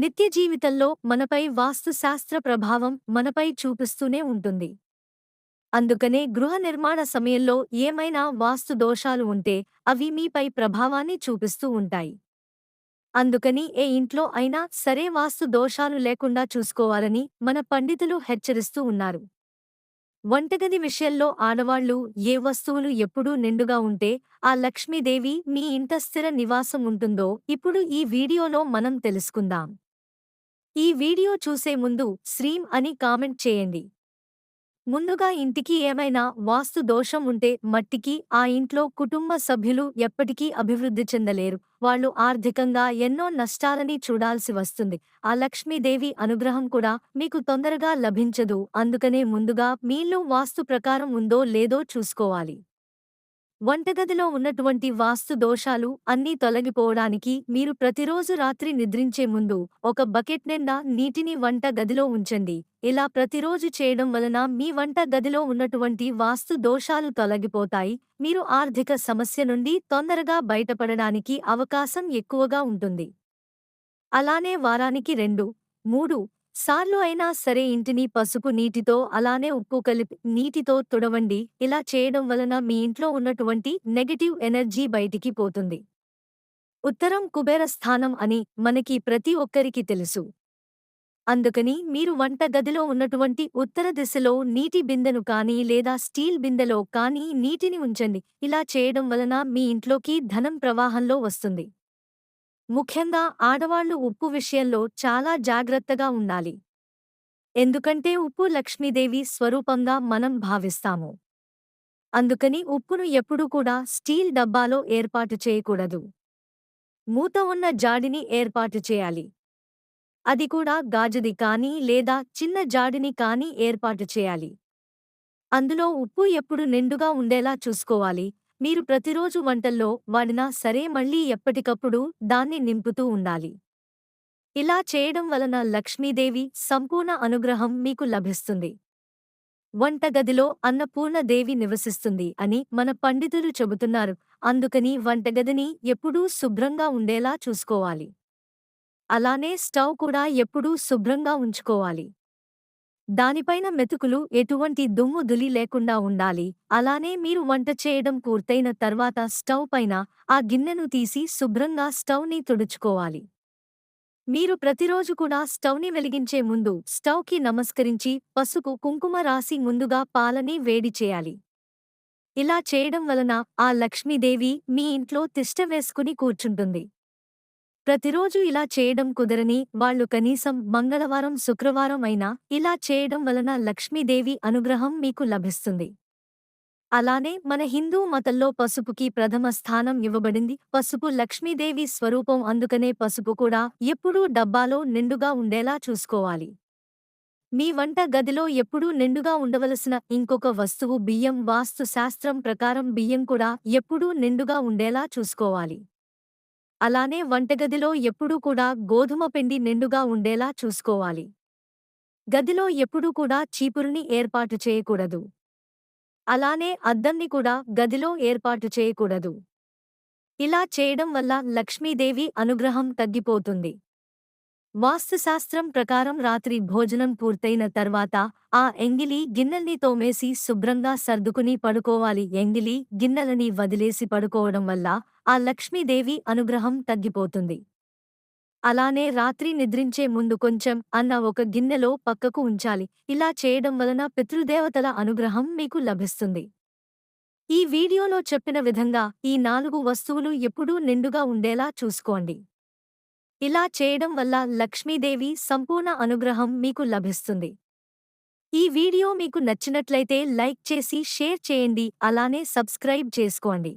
నిత్య జీవితంలో మనపై వాస్తుశాస్త్ర ప్రభావం మనపై చూపిస్తూనే ఉంటుంది. అందుకనే గృహ నిర్మాణ సమయంలో ఏమైనా వాస్తు దోషాలు ఉంటే అవి మీపై ప్రభావాన్ని చూపిస్తూ ఉంటాయి. అందుకని ఏ ఇంట్లో అయినా సరే వాస్తు దోషాలు లేకుండా చూసుకోవాలని మన పండితులు హెచ్చరిస్తూ ఉన్నారు. వంటగది విషయంలో ఆడవాళ్ళు ఏ వస్తువులు ఎప్పుడూ నిండుగా ఉంటే ఆ లక్ష్మీదేవి మీ ఇంట స్థిర నివాసం ఉంటుందో ఇప్పుడు ఈ వీడియోలో మనం తెలుసుకుందాం. ఈ వీడియో చూసే ముందు శ్రీం అని కామెంట్ చేయండి. ముందుగా ఇంటికి ఏమైనా వాస్తు దోషం ఉంటే మట్టికి ఆ ఇంట్లో కుటుంబ సభ్యులు ఎప్పటికీ అభివృద్ధి చెందలేరు. వాళ్ళు ఆర్థికంగా ఎన్నో నష్టాలని చూడాల్సి వస్తుంది. ఆ లక్ష్మీదేవి అనుగ్రహం కూడా మీకు తొందరగా లభించదు. అందుకనే ముందుగా మీలో వాస్తు ప్రకారం ఉందో లేదో చూసుకోవాలి. వంటగదిలో ఉన్నటువంటి వాస్తు దోషాలు అన్నీ తొలగిపోవడానికి మీరు ప్రతిరోజు రాత్రి నిద్రించే ముందు ఒక బకెట్ నిండా నీటిని వంట గదిలో ఉంచండి. ఇలా ప్రతిరోజు చేయడం వలన మీ వంట గదిలో ఉన్నటువంటి వాస్తు దోషాలు తొలగిపోతాయి. మీరు ఆర్థిక సమస్య నుండి తొందరగా బయటపడడానికి అవకాశం ఎక్కువగా ఉంటుంది. అలానే వారానికి రెండు మూడు సార్లు అయినా సరే ఇంటిని పసుపు నీటితో అలానే ఉప్పు కలిపి నీటితో తుడవండి. ఇలా చేయడం వలన మీ ఇంట్లో ఉన్నటువంటి నెగటివ్ ఎనర్జీ బయటికి పోతుంది. ఉత్తరం కుబేర స్థానం అని మనకి ప్రతి ఒక్కరికి తెలుసు. అందుకని మీరు వంట గదిలో ఉన్నటువంటి ఉత్తర దిశలో నీటి బిందెను కానీ లేదా స్టీల్ బిందెలో కానీ నీటిని ఉంచండి. ఇలా చేయడం వలన మీ ఇంట్లోకి ధనం ప్రవాహంలో వస్తుంది. ముఖ్యంగా ఆడవాళ్ళు ఉప్పు విషయంలో చాలా జాగ్రత్తగా ఉండాలి. ఎందుకంటే ఉప్పు లక్ష్మీదేవి స్వరూపంగా మనం భావిస్తాము. అందుకని ఉప్పును ఎప్పుడూ కూడా స్టీల్ డబ్బాలో ఏర్పాటు చేయకూడదు. మూత ఉన్న జాడిని ఏర్పాటు చేయాలి. అది కూడా గాజుది కానీ లేదా చిన్న జాడిని కానీ ఏర్పాటు చేయాలి. అందులో ఉప్పు ఎప్పుడు నిండుగా ఉండేలా చూసుకోవాలి. మీరు ప్రతిరోజు వంటల్లో వాడినా సరే మళ్ళీ ఎప్పటికప్పుడు దాన్ని నింపుతూ ఉండాలి. ఇలా చేయడం వలన లక్ష్మీదేవి సంపూర్ణ అనుగ్రహం మీకు లభిస్తుంది. వంటగదిలో అన్నపూర్ణదేవి నివసిస్తుంది అని మన పండితులు చెబుతున్నారు. అందుకని వంటగదిని ఎప్పుడూ శుభ్రంగా ఉండేలా చూసుకోవాలి. అలానే స్టవ్ కూడా ఎప్పుడూ శుభ్రంగా ఉంచుకోవాలి. దానిపైన మెతుకులు ఎటువంటి దుమ్ము దులి లేకుండా ఉండాలి. అలానే మీరు వంట చేయడం పూర్తయిన తర్వాత స్టవ్ పైన ఆ గిన్నెను తీసి శుభ్రంగా స్టవ్ని తుడుచుకోవాలి. మీరు ప్రతిరోజు కూడా స్టవ్ని వెలిగించే ముందు స్టవ్కి నమస్కరించి పసుపు కుంకుమ రాసి ముందుగా పాలని వేడి చేయాలి. ఇలా చేయడం వలన ఆ లక్ష్మీదేవి మీ ఇంట్లో తిష్ట వేసుకుని కూర్చుంటుంది. ప్రతిరోజు ఇలా చేయడం కుదరని వాళ్ళు కనీసం మంగళవారం శుక్రవారం అయినా ఇలా చేయడం వలన లక్ష్మీదేవి అనుగ్రహం మీకు లభిస్తుంది. అలానే మన హిందూ మతంలో పసుపుకి ప్రథమ స్థానం ఇవ్వబడింది. పసుపు లక్ష్మీదేవి స్వరూపం అందుకనే పసుపు కూడా ఎప్పుడూ డబ్బాలో నిండుగా ఉండేలా చూసుకోవాలి. మీ వంట గదిలో ఎప్పుడూ నిండుగా ఉండవలసిన ఇంకొక వస్తువు బియ్యం వాస్తు శాస్త్రం ప్రకారం బియ్యం కూడా ఎప్పుడూ నిండుగా ఉండేలా చూసుకోవాలి. అలానే వంటగదిలో ఎప్పుడూ కూడా గోధుమ పిండి నిండుగా ఉండేలా చూసుకోవాలి. గదిలో ఎప్పుడూ కూడా చీపురుని ఏర్పాటు చేయకూడదు. అలానే అద్దంని కూడా గదిలో ఏర్పాటు చేయకూడదు. ఇలా చేయడం వల్ల లక్ష్మీదేవి అనుగ్రహం తగ్గిపోతుంది. వాస్తుశాస్త్రం ప్రకారం రాత్రి భోజనం పూర్తయిన తర్వాత ఆ ఎంగిలి గిన్నెల్ని తోమేసి శుభ్రంగా సర్దుకుని పడుకోవాలి. ఎంగిలి గిన్నెలని వదిలేసి పడుకోవడం వల్ల ఆ లక్ష్మీదేవి అనుగ్రహం తగ్గిపోతుంది. అలానే రాత్రి నిద్రించే ముందు కొంచెం అన్న ఒక గిన్నెలో పక్కకు ఉంచాలి. ఇలా చేయడం వలన పితృదేవతల అనుగ్రహం మీకు లభిస్తుంది. ఈ వీడియోలో చెప్పిన విధంగా ఈ నాలుగు వస్తువులు ఎప్పుడూ నిండుగా ఉండేలా చూసుకోండి. ఇలా చేయడం వల్ల లక్ష్మీదేవి సంపూర్ణ అనుగ్రహం మీకు లభిస్తుంది. ఈ వీడియో మీకు నచ్చినట్లయితే లైక్ చేసి షేర్ చేయండి. అలానే సబ్స్క్రైబ్ చేసుకోండి.